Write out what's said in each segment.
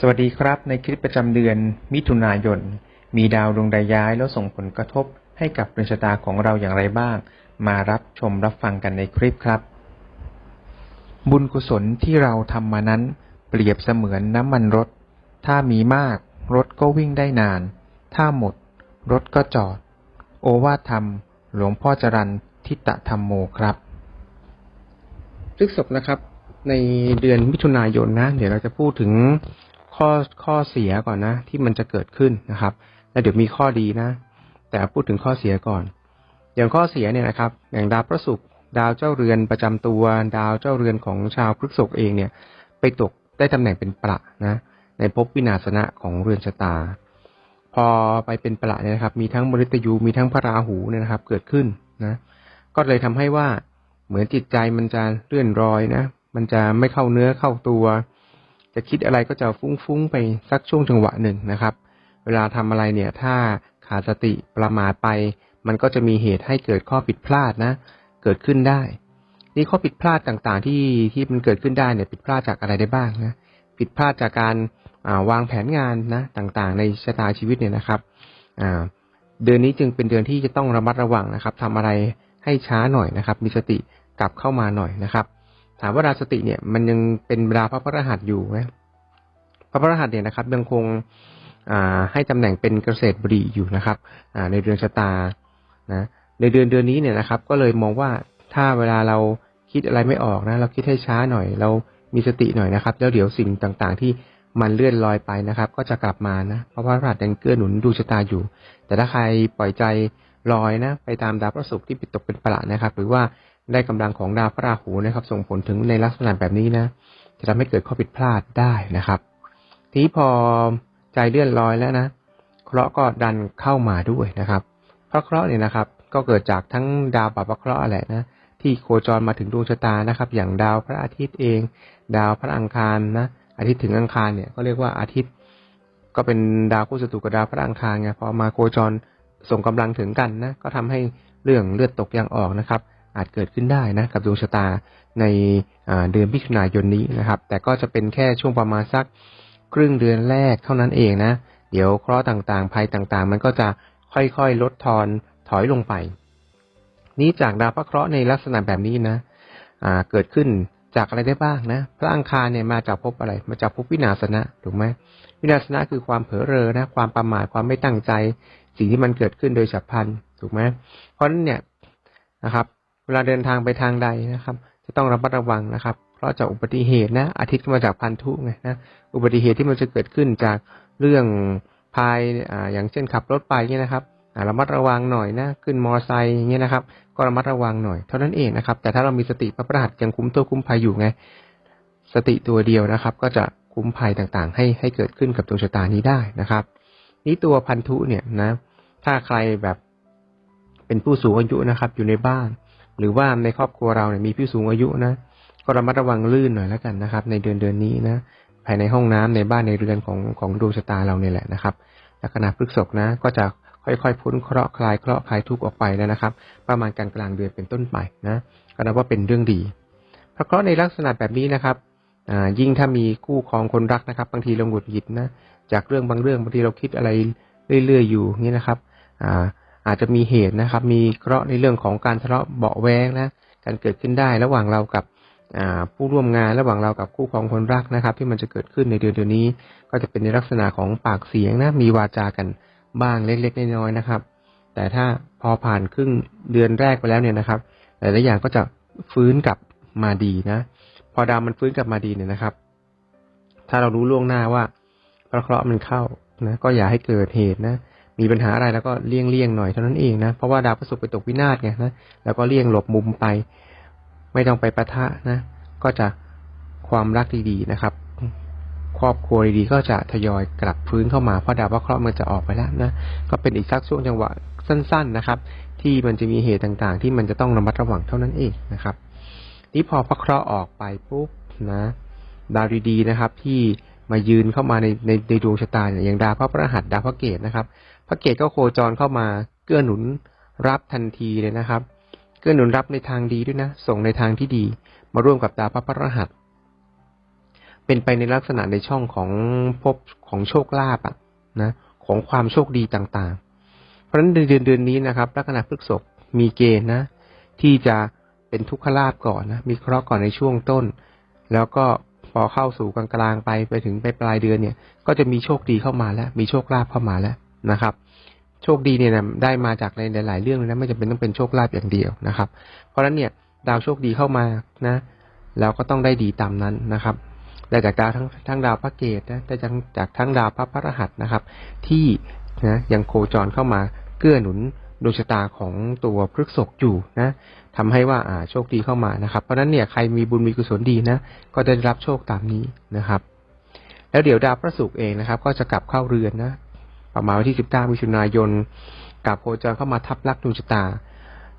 สวัสดีครับ ในคลิปประจำเดือนมิถุนายน มีดาวดวงใดย้ายแล้วส่งผลกระทบให้กับเรือนชะตาของเราอย่างไรบ้าง มารับชมรับฟังกันในคลิปครับ บุญกุศลที่เราทำมานั้น เปรียบเสมือนน้ำมันรถ ถ้ามีมาก รถก็วิ่งได้นาน ถ้าหมด รถก็จอด โอวาทธรรม หลวงพ่อจรันทิตธรรมโมครับพฤกษบนะครับในเดือนมิถุนายนนะ เดี๋ยวเราจะพูดถึง ข้อข้อเสียก่อนนะ ที่มันจะเกิดขึ้นนะครับ แล้วเดี๋ยวมีข้อดีนะ แต่พูดถึงข้อเสียก่อน อย่างข้อเสียเนี่ยนะครับ อย่างดาวพระศุกร์ดาวเจ้าเรือนประจำตัว ดาวเจ้าเรือนของชาวพฤกษกเองเนี่ย ไปตกได้ตำแหน่งเป็นประนะในภพวินาศนะของเรือนชะตา พอไปเป็นประเนี่ยนะครับ มีทั้งมฤตยูมีทั้งพระราหูเนี่ยนะครับ เกิดขึ้นนะ ก็เลยทำให้ว่าเหมือนจิตใจมันจะเลื่อนรอยนะ มันจะไม่เข้าเนื้อเข้าตัว จะคิดอะไรก็จะฟุ้งๆไปสักช่วงจังหวะหนึ่งนะครับ เวลาทำอะไรเนี่ย ถ้าขาดสติประมาทไป มันก็จะมีเหตุให้เกิดข้อผิดพลาดนะ เกิดขึ้นได้ นี่ข้อผิดพลาดต่างๆ ที่ที่มันเกิดขึ้นได้เนี่ยผิดพลาดจากอะไรได้บ้างนะผิดพลาดจากการวางแผนงานนะต่างๆ ในชะตาชีวิตเนี่ยนะครับเดือนนี้จึงเป็นเดือนที่จะต้องระมัดระวังนะครับทำอะไรให้ช้าหน่อยนะครับ มีสติกลับเข้ามาหน่อยนะครับ ถามว่าดาสติเนี่ย มันยังเป็นดาพระพฤหัสอยู่ไหมพระพฤหัสเนี่ยนะครับ ยังคงให้ตำแหน่งเป็นเกษตรบดีอยู่นะครับในเดือนชะตานะในเดือนเดือนนี้เนี่ยนะครับ ก็เลยมองว่าถ้าเวลาเราคิดอะไรไม่ออกนะ เราคิดให้ช้าหน่อย เรามีสติหน่อยนะครับ แล้วเดี๋ยวสิ่งต่างๆ ที่มันเลื่อนลอยไปนะครับ ก็จะกลับมานะ เพราะว่าพระหัสยังเกื้อหนุนดูชะตาอยู่ แต่ถ้าใครปล่อยใจลอยนะ ไปตามดาวพระศุกร์ที่ปิดตกเป็นประหลาดนะครับ หรือว่า ได้กำลังของดาวพระราหูนะครับ ส่งผลถึงในลักษณะแบบนี้นะ จะทำให้เกิดข้อผิดพลาดได้นะครับ ทีพอใจเลื่อนลอยแล้วนะเคราะห์ก็ดันเข้ามาด้วยนะครับเพราะเคราะห์เนี่ยนะครับ ก็เกิดจากทั้งดาวปรับเคราะห์แหละนะที่โคจรมาถึงดวงชะตานะครับ อย่างดาวพระอาทิตย์เอง ดาวพระอังคารนะอาทิตย์ถึงอังคารเนี่ยก็เรียกว่าอาทิตย์ ก็เป็นดาวคู่ศัตรูกับดาวพระอังคารไงพอมาโคจรส่งกำลังถึงกันนะก็ทำให้เรื่องเลือดตกยางออกนะครับ อาจเกิดขึ้นได้นะกับดวงชะตาในเดือนมิถุนายนนี้นะครับ แต่ก็จะเป็นแค่ช่วงประมาณสักครึ่งเดือนแรกเท่านั้นเองนะ เดี๋ยวเคราะห์ต่างๆภัยต่างๆ มันก็จะค่อยๆ ลดทอนถอยลงไป นี้จากดาวพระเคราะห์ในลักษณะแบบนี้นะเกิดขึ้นจากอะไรได้บ้างนะ พระอังคารเนี่ยมาจากภพอะไร มาจากภพวินาศนะถูกไหมวินาศนะคือความเผลอเรอนะ ความประมาทความไม่ตั้งใจ สิ่งที่มันเกิดขึ้นโดยฉับพลันถูกไหมเพราะฉะนั้นเนี่ยนะครับ เวลาเดินทางไปทางใดนะครับ จะต้องระมัดระวังนะครับ เพราะจากอุบัติเหตุนะ อาทิตย์มาจากพันธุไงนะอุบัติเหตุที่มันจะเกิดขึ้นจากเรื่องภายอ่าอย่างเช่นขับรถไปเนี่ยนะครับระมัดระวังหน่อยนะขึ้นมอไซค์อย่างเงี้ยนะครับ ก็ระมัดระวังหน่อยเท่านั้นเองนะครับ แต่ถ้าเรามีสติพระประหัตยังคุ้มตัวคุ้มภัยอยู่ไง สติตัวเดียวนะครับ ก็จะคุ้มภัยต่างๆ ให้ให้เกิดขึ้นกับดวงชะตานี้ได้นะครับ นี้ตัวพันธุเนี่ยนะ ถ้าใครแบบเป็นผู้สูงอายุนะครับ อยู่ในบ้าน หรือว่าในครอบครัวเราเนี่ยมีผู้สูงอายุนะ ก็ระมัดระวังลื่นหน่อยแล้วกันนะครับ ในเดือนเดือนนี้นะ ภายในห้องน้ำในบ้านในเรือนของของดวงชะตาเราเนี่ยแหละนะครับลัคนาพฤกษกนะ ก็จะค่อยๆพ้นเคราะห์คลายเคราะห์คลายทุกข์ออกไปแล้วนะครับ ประมาณกลางกลางเดือนเป็นต้นไปนะก็นับว่าเป็นเรื่องดีเพราะเคราะห์ในลักษณะแบบนี้นะครับอ่ายิ่งถ้ามีคู่ครองคนรักนะครับ บางทีเราหงุดหงิดนะจากเรื่องบางเรื่องบางทีเราคิดอะไรเรื่อยๆอยู่นี่นะครับ อาอาจจะมีเหตุนะครับ มีเคราะห์ในเรื่องของการทะเลาะเบาแวงนะการเกิดขึ้นได้ระหว่างเรากับผู้ร่วมงานระหว่างเรากับคู่ครองคนรักนะครับ ที่มันจะเกิดขึ้นในเดือนเดือนนี้ ก็จะเป็นในลักษณะของปากเสียงนะมีวาจากันบ้างเล็กๆน้อยๆนะครับ แต่ถ้าพอผ่านครึ่งเดือนแรกไปแล้วเนี่ยนะครับหลายๆอย่างก็จะฟื้นกลับมาดีนะ พอดาวมันฟื้นกลับมาดีเนี่ยนะครับ ถ้าเรารู้ล่วงหน้าว่าพระเคราะห์มันเข้านะก็อย่าให้เกิดเหตุนะ มีปัญหาอะไรแล้วก็เลี่ยงเลี่ยงหน่อยเท่านั้นเองนะ เพราะว่าดาวพระศุกร์ไปตกวินาศไงนะ แล้วก็เลี่ยงหลบมุมไป ไม่ต้องไปประทะนะ ก็จะความรักดีๆนะครับ ครอบครัวดีๆก็จะทยอยกลับฟื้นเข้ามาเพราะดาวพระเคราะห์มันจะออกไปแล้วนะ ก็เป็นอีกสักช่วงจังหวะสั้น ๆนะครับ ที่มันจะมีเหตุต่างๆ ที่มันจะต้องระมัดระวังเท่านั้นเองนะครับ นี่พอพระเคราะห์ออกไปปุ๊บนะ ดาวดีๆนะครับ ที่มายืนเข้ามาในในในดวงชะตาเนี่ยอย่างดาวพระพระหัสดาวพระเกตนะครับ พระเกตก็โคจรเข้ามา เกื้อหนุนรับทันทีเลยนะครับ เกื้อหนุนรับในทางดีด้วยนะ ส่งในทางที่ดี มาร่วมกับดาวพระพระหัส เป็นไปในลักษณะในช่องของภพของโชคลาภอะนะ ของความโชคดีต่างๆ เพราะฉะนั้นเดือนเดือนนี้นะครับลัคนาพฤกษภมีเกณฑ์นะ ที่จะเป็นทุกขลาภก่อนนะ มีเคราะห์ก่อนในช่วงต้น แล้วก็พอเข้าสู่กลางๆไปไปถึงไปปลายเดือนเนี่ย ก็จะมีโชคดีเข้ามาแล้ว มีโชคลาภเข้ามาแล้ว นะครับ โชคดีเนี่ยนะได้มาจากในหลาย ๆ เรื่องเลยนะไม่จำเป็นต้องเป็นโชคลาภอย่างเดียวนะครับ เพราะฉะนั้นเนี่ยดาวโชคดีเข้ามานะเราก็ต้องได้ดีตามนั้นนะครับได้จากดาวทั้งทั้งดาวพระเกตนะได้จากจากทั้งดาวพระพระรหัสนะครับ ที่นะยังโคจรเข้ามาเกื้อหนุนดวงชะตาของตัวพฤกษกอยู่นะทำให้ว่าอ่าโชคดีเข้ามานะครับ เพราะฉะนั้นเนี่ยใครมีบุญมีกุศลดีนะก็จะได้รับโชคตามนี้นะครับ แล้วเดี๋ยวดาวพระศุกร์เองนะครับ ก็จะกลับเข้าเรือนนะ ประมาณวันที่19มิถุนายนกลับโคจรเข้ามาทับลักดวงชะตา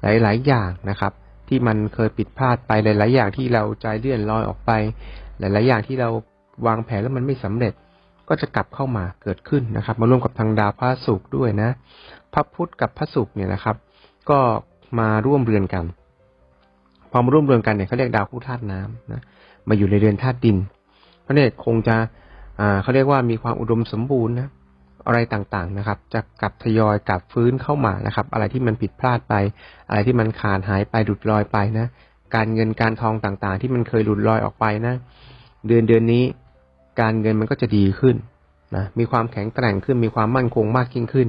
หลาย ๆ อย่างนะครับ ที่มันเคยผิดพลาดไปหลาย ๆ อย่างที่เราใจเลื่อนลอยออกไป หลาย ๆ อย่างที่เราวางแผนแล้วมันไม่สำเร็จก็จะกลับเข้ามาเกิดขึ้นนะครับ มาร่วมกับทางดาวพระศุกร์ด้วยนะพระพุธกับพระศุกร์เนี่ยนะครับ ก็มาร่วมเรือนกันพอมาร่วมเรือนกันเนี่ยเขาเรียกดาวคู่ธาตุน้ำนะมาอยู่ในเรือนธาตุดินเพราะเนี่ยคงจะอ่าเขาเรียกว่ามีความอุดมสมบูรณ์นะ อะไรต่างๆนะครับ จะกลับทยอยกลับฟื้นเข้ามานะครับ อะไรที่มันผิดพลาดไป อะไรที่มันขาดหายไปหลุดลอยไปนะ การเงินการทองต่างๆ ที่มันเคยหลุดลอยออกไปนะ เดือนเดือนนี้ การเงินมันก็จะดีขึ้นนะมีความแข็งแกร่งขึ้นมีความมั่นคงมากยิ่งขึ้น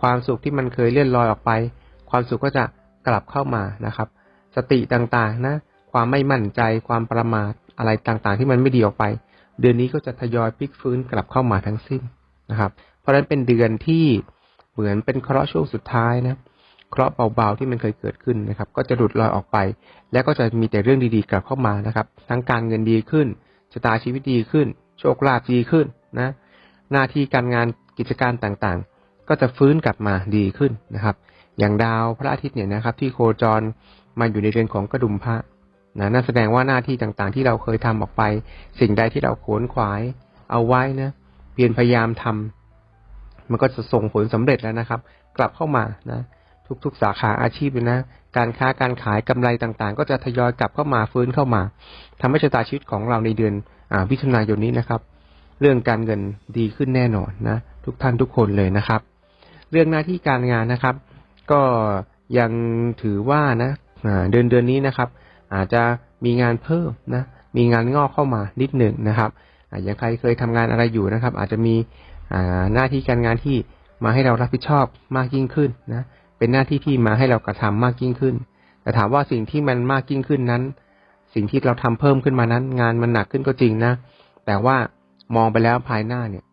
ความสุขที่มันเคยเลื่อนลอยออกไป ความสุขก็จะกลับเข้ามานะครับ สติต่างๆนะ ความไม่มั่นใจความประมาทอะไรต่างๆ ที่มันไม่ดีออกไป เดือนนี้ก็จะทยอยพลิกฟื้นกลับเข้ามาทั้งสิ้นนะครับ ราะฉะนั้นเป็นเดือนที่เหมือนเป็นเคราะห์ช่วงสุดท้ายนะเคราะห์เบาๆที่มันเคยเกิดขึ้นนะครับ ก็จะหลุดลอยออกไป แล้วก็จะมีแต่เรื่องดีๆกลับเข้ามานะครับ ทั้งการเงินดีขึ้นชะตาชีวิตดีขึ้น โชคลาภดีขึ้นนะ หน้าที่การงานกิจการต่างๆ ก็จะฟื้นกลับมาดีขึ้นนะครับ อย่างดาวพระอาทิตย์เนี่ยนะครับ ที่โคจรมาอยู่ในเรือนของกระดุมพระนะนั่นแสดงว่าหน้าที่ต่างๆ ที่เราเคยทำออกไป สิ่งใดที่เราขวนขวายเอาไว้นะเพียรพยายามทำ มันก็จะส่งผลสำเร็จแล้วนะครับ กลับเข้ามานะทุกๆ สาขาอาชีพเลยนะ การค้าการขายกำไรต่างๆ ก็จะทยอยกลับเข้ามาฟื้นเข้ามาทำให้ชะตาชีวิตของเราในเดือนอ่ามิถุนายนนี้นะครับ เรื่องการเงินดีขึ้นแน่นอนนะ ทุกท่านทุกคนเลยนะครับ เรื่องหน้าที่การงานนะครับ ก็ยังถือว่านะเดือนเดือนนี้นะครับ อาจจะมีงานเพิ่มนะ มีงานงอกเข้ามานิดหนึ่งนะครับอย่างใครเคยทำงานอะไรอยู่นะครับ อาจจะมี หน้าที่การงานที่มาให้เรารับผิดชอบมากยิ่งขึ้นนะ เป็นหน้าที่ที่มาให้เรากระทำมากยิ่งขึ้น แต่ถามว่าสิ่งที่มันมากยิ่งขึ้นนั้น สิ่งที่เราทำเพิ่มขึ้นมานั้น งานมันหนักขึ้นก็จริงนะ แต่ว่ามองไปแล้วภายหน้าเนี่ย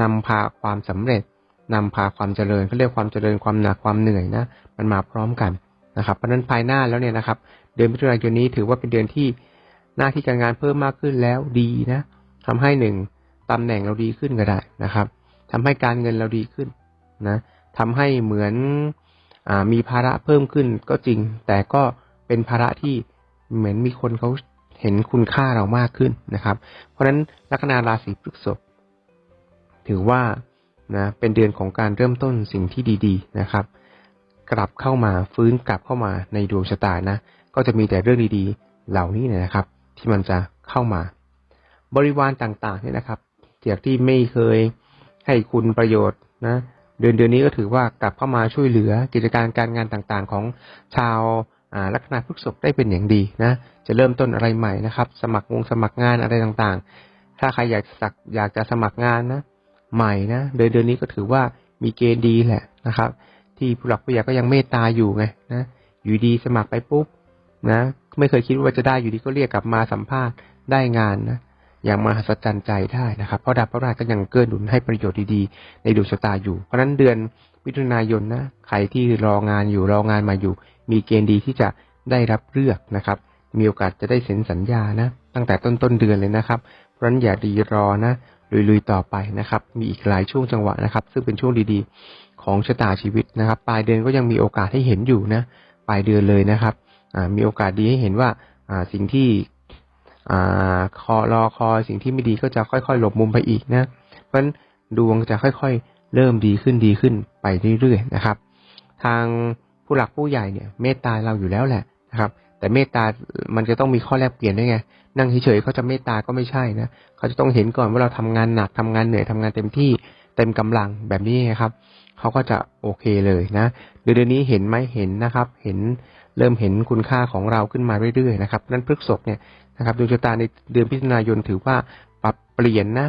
นำพาความสำเร็จนำพาความเจริญเขาเรียกความเจริญความหนักความเหนื่อยนะ มันมาพร้อมกันนะครับเพราะนั้นภายหน้าแล้วเนี่ยนะครับ เดือนมิถุนายนนี้ถือว่าเป็นเดือนที่หน้าที่การงานเพิ่มมากขึ้นแล้วดีนะทำให้หนึ่ง ตำแหน่งเราดีขึ้นก็ได้นะครับทำให้การเงินเราดีขึ้นนะทำให้เหมือนอมีภาระเพิ่มขึ้นก็จริง แต่ก็เป็นภาระที่เหมือนมีคนเขาเห็นคุณค่าเรามากขึ้นนะครับ เพราะฉะนั้นลัคนาราศีพฤษภถือว่านะเป็นเดือนของการเริ่มต้นสิ่งที่ดี ๆนะครับ กลับเข้ามาฟื้นกลับเข้ามาในดวงชะตานะ ก็จะมีแต่เรื่องดีๆ เหล่านี้นะครับ ที่มันจะเข้ามา บริวารต่างๆเนี่ยนะครับ จากที่ไม่เคยให้คุณประโยชน์นะเดือนเดือนนี้ก็ถือว่ากลับเข้ามาช่วยเหลือกิจการการงานต่างๆ ของชาวลัคนาพฤษภได้เป็นอย่างดีนะ จะเริ่มต้นอะไรใหม่นะครับ สมัครงงสมัครงานอะไรต่างๆ ถ้าใครอยากสักอยากจะสมัครงานนะ ใหม่นะเดือนเดือนนี้ก็ถือว่ามีเกณฑ์ดีแหละนะครับ ที่ผู้หลักผู้ใหญ่ก็ยังเมตตาอยู่ไงนะอยู่ดีสมัครไปปุ๊บนะ ไม่เคยคิดว่าจะได้อยู่ดีก็เรียกกลับมาสัมภาษณ์ได้งานนะ อย่างมหัศจรรย์ใจได้นะครับ เพราะดาวพระราชก็ยังเกื้อหนุนให้ประโยชน์ดีๆ ในดวงชะตาอยู่ เพราะนั้นเดือนมิถุนายนนะใครที่รองานอยู่รองานมาอยู่ มีเกณฑ์ดีที่จะได้รับเลือกนะครับ มีโอกาสจะได้เซ็นสัญญานะ ตั้งแต่ต้นต้นเดือนเลยนะครับ เพราะนั้นอย่าดีรอนะลุยๆต่อไปนะครับ มีอีกหลายช่วงจังหวะนะครับ ซึ่งเป็นช่วงดีๆ ของชะตาชีวิตนะครับ ปลายเดือนก็ยังมีโอกาสให้เห็นอยู่นะ ปลายเดือนเลยนะครับมีโอกาสดีให้เห็นว่าสิ่งที่ อ่าคอรอคอยสิ่งที่ไม่ดีก็จะค่อยๆ หลบมุมไปอีกนะ เพราะฉะนั้นดวงจะค่อยๆ เริ่มดีขึ้นดีขึ้นไปเรื่อยๆนะครับ ทางผู้หลักผู้ใหญ่เนี่ย เมตตาเราอยู่แล้วแหละนะครับ แต่เมตตามันจะต้องมีข้อแลกเปลี่ยนด้วยไง นั่งเฉยๆเขาจะเมตตาก็ไม่ใช่นะเขาจะต้องเห็นก่อนว่าเราทำงานหนักทำงานเหนื่อยทำงานเต็มที่เต็มกำลังแบบนี้ไงครับเขาก็จะโอเคเลยนะเดือนนี้เห็นไหมเห็นนะครับ เห็นเริ่มเห็นคุณค่าของเราขึ้นมาเรื่อยๆนะครับนั้นพฤกษภเนี่ย นะครับดวงชะตาในเดือนพิถุนายนถือว่าปรับเปลี่ยนนะ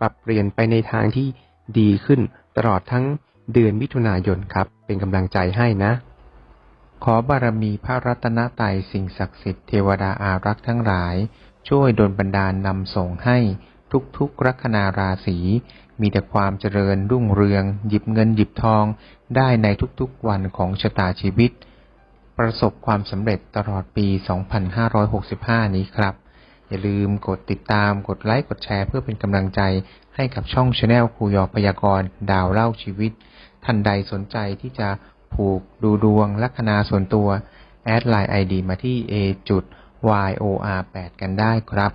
ปรับเปลี่ยนไปในทางที่ดีขึ้นตลอดทั้งเดือนมิถุนายนครับ เป็นกำลังใจให้นะ ขอบารมีพระรัตนตรัยสิ่งศักดิ์สิทธิ์เทวดาอารักษ์ทั้งหลาย ช่วยดลบันดาลนำส่งให้ทุกๆลัคนาราศีมีแต่ความเจริญรุ่งเรือง หยิบเงินหยิบทอง ได้ในทุกๆวันของชะตาชีวิต ประสบความสำเร็จตลอดปี 2565 นี้ครับ อย่าลืมกดติดตาม กดไลค์ กดแชร์เพื่อเป็นกำลังใจให้กับช่องชาแนลครูยอพยากรณ์ดาวเล่าชีวิต ท่านใดสนใจที่จะผูกดูดวงลัคนาส่วนตัว แอดไลน์ ID มาที่ a y o r 8กันได้ครับ